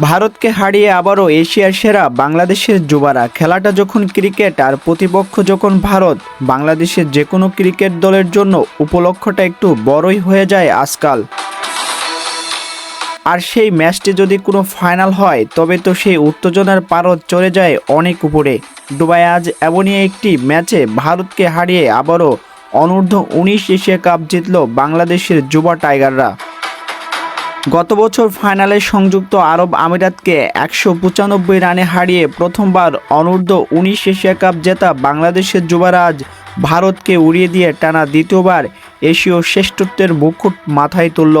ভারতকে হারিয়ে আবারও এশিয়ার সেরা বাংলাদেশের যুবারা। খেলাটা যখন ক্রিকেট আর প্রতিপক্ষ যখন ভারত, বাংলাদেশের যে কোনো ক্রিকেট দলের জন্য উপলক্ষটা একটু বড়ই হয়ে যায় আজকাল। আর সেই ম্যাচটি যদি কোনো ফাইনাল হয়, তবে তো সেই উত্তেজনার পারদ চলে যায় অনেক উপরে। দুবাই আজ এমনই একটি ম্যাচে ভারতকে হারিয়ে আবারও অনূর্ধ্ব উনিশ এশিয়া কাপ জিতল বাংলাদেশের যুবা টাইগাররা। গত বছর ফাইনালে সংযুক্ত আরব আমিরাতকে একশো পঁচানব্বই রানে হারিয়ে প্রথমবার অনূর্ধ্ব উনিশ এশিয়া কাপ জেতা বাংলাদেশের যুবারা আজ ভারতকে উড়িয়ে দিয়ে টানা দ্বিতীয়বার এশীয় শ্রেষ্ঠত্বের মুকুট মাথায় তুলল।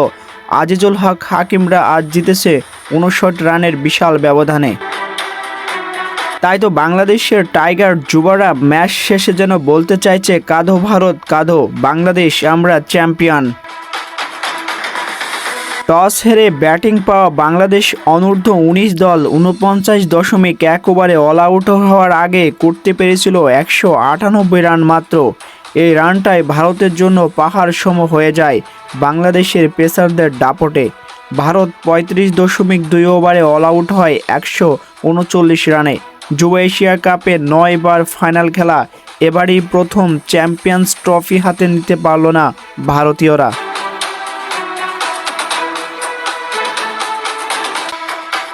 আজিজুল হক হাকিমরা আজ জিতেছে উনষট রানের বিশাল ব্যবধানে। তাই তো বাংলাদেশের টাইগার যুবরা ম্যাচ শেষে যেন বলতে চাইছে কাঁধো ভারত কাঁধো বাংলাদেশ, আমরা চ্যাম্পিয়ন। টস হেরে ব্যাটিং পাওয়া বাংলাদেশ অনূর্ধ্ব উনিশ দল উনপঞ্চাশ দশমিক এক ওভারে অল আউট হওয়ার আগে করতে পেরেছিল একশো আটানব্বই রান মাত্র। এই রানটাই ভারতের জন্য পাহাড় সম হয়ে যায় বাংলাদেশের পেসারদের দাপটে। ভারত পঁয়ত্রিশ দশমিক দুই ওভারে অল আউট হয় একশো উনচল্লিশ রানে। যুব এশিয়া কাপে নয় বার ফাইনাল খেলা। এবারই প্রথম চ্যাম্পিয়ন্স ট্রফি হাতে নিতে পারল না ভারতীয়রা।